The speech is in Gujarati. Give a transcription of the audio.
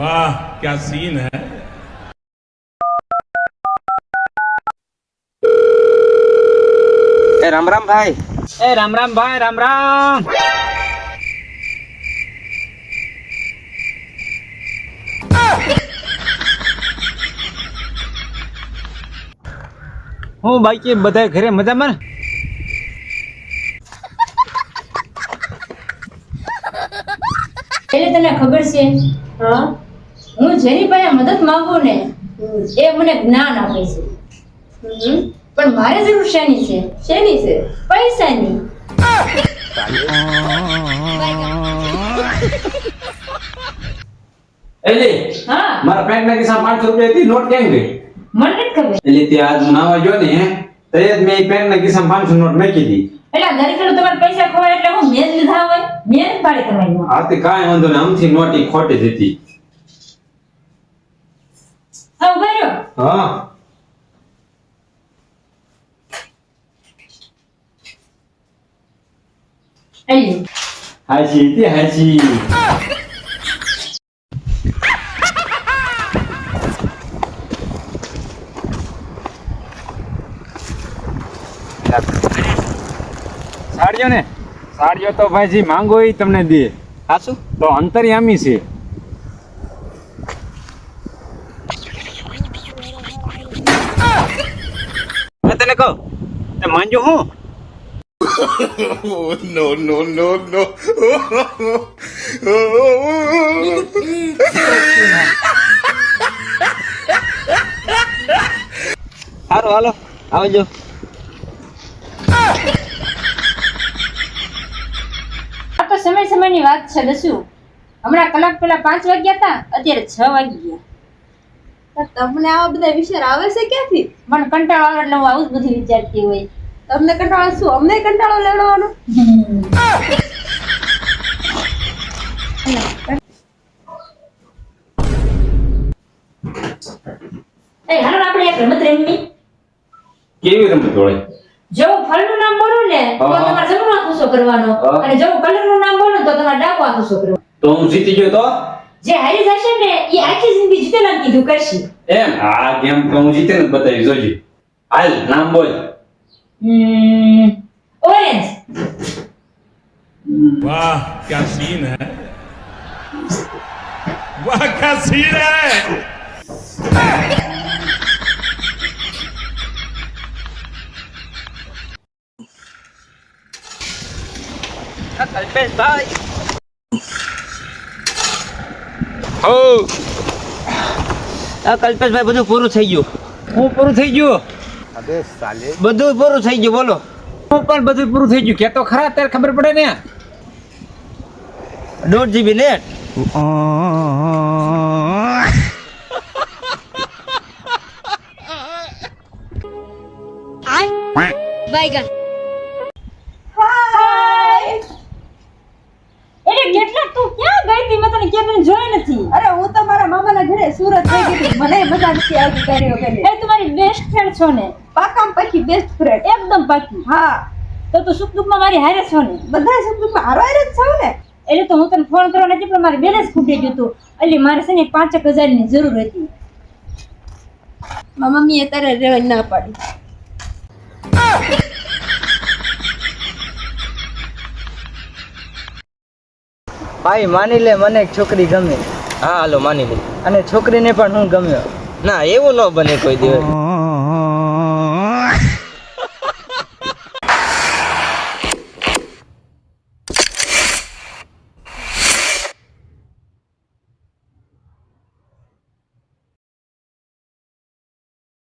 वाह क्या सीन है એ રામ રામ ભાઈ એ રામ રામ ભાઈ રામ રામ હું બાકી બધા ઘરે મજામાં ને એટલે તને ખબર છે હું જેની પાસે મદદ માંગુ ને એ મને જ્ઞાન આપે છે. પણ મારે જરૂર શેની છે? શેની છે? પૈસાની. એલી હા. મારા ફ્રેન્ડ ના કિસ્સા પાંચસો રૂપિયા હતી નોટ કેમ ગઈ? મને નથી ખબર. એટલે તે આજ નાવા જો ને હે જ મેં ફ્રેન્ડ ના કિસ્સા પાંચસો નોટ મેકી દી. એટલે આ દરેક તમારે પૈસા ખવાય એટલે હું મેં લીધા હોય મેં જ પાડી તમારી હા તે કાંઈ વાંધો ને આમથી નોટી ખોટી જ હતી. હા. હતી સાડીઓ ને સાડીઓ તો ભાઈજી માંગો એ તમને દે. હાચું તો અંતર્યામી છે મેં તને કહું તે માંજો હું. no no no no સારું હાલો આવજો. આ તો સમય સમયની વાત છે દસુ. હમણાં કલાક પેલા પાંચ વાગ્યા હતા અત્યારે છ વાગી ગયા. તમને આવા બધા વિચાર આવે છે ક્યાંથી? મને કંટાળો આવે એટલે હું આવું જ બધું વિચારતી હોય. તમને કંટાળો શું અમને કંટાળો લેવડાવવાનો? એ હાલો આપણે એક રમત રમવી કેવી રમત વળે જો ફળનું નામ બોલું ને તો તમારે જમણો ઊંચો કરવાનો. અને જો કલરનું નામ બોલું તો તમારે ડાબો ઊંચો કરવાનો. તો હું જીતી ગયો તો? જે હારી જશે ને એ આખી જિંદગી જીતેલા કીધું કરશે. એમ? આ ગેમ તો હું જીતીને બતાવી જોજી. હાલ નામ બોલ. ઓરેન્જ વાહ ક્યા સીન હે વાહ ક્યા સીન હે કલ્પેશ ભાઈ હા. કલ્પેશ ભાઈ બધું પૂરું થઈ ગયું. હું પૂરું થઈ ગયું? બધું પૂરું થઈ ગયું બોલો. હું પણ બધું પૂરું થઈ ગયું. કે તો ખરા અત્યારે ખબર પડે ને. દોઢ જીબી નેટ એટલે કેટલા તું ક્યાં ગઈ હતી મેં તને જોઈ નથી અરે હું તો મારા મામાના ઘરે સુરત મને મજા નથી આવતી કર્યો કરી એ તમારી બેસ્ટ ફ્રેન્ડ છો ને. પછી બેસ્ટ ફ્રેન્ડ એકદમ પાકી. હા. તો તું સુખ દુઃખમાં મારી હારે છો ને? બધા શબ્દમાં હારો હારે જ છો ને? એટલે તો હું તને ફોન કરવા નથી પણ મારી બેલેન્સ ખૂટી ગયું હતું એટલે મારે છે ને પાંચેક હજારની જરૂર હતી. મારા મમ્મીએ તારે રહેવાની ના પાડી. ભાઈ માની લે મને એક છોકરી ગમે. હા હાલો માની લે. અને છોકરીને પણ હું ગમ્યો. ના એવું ન બને કોઈ દિવસ.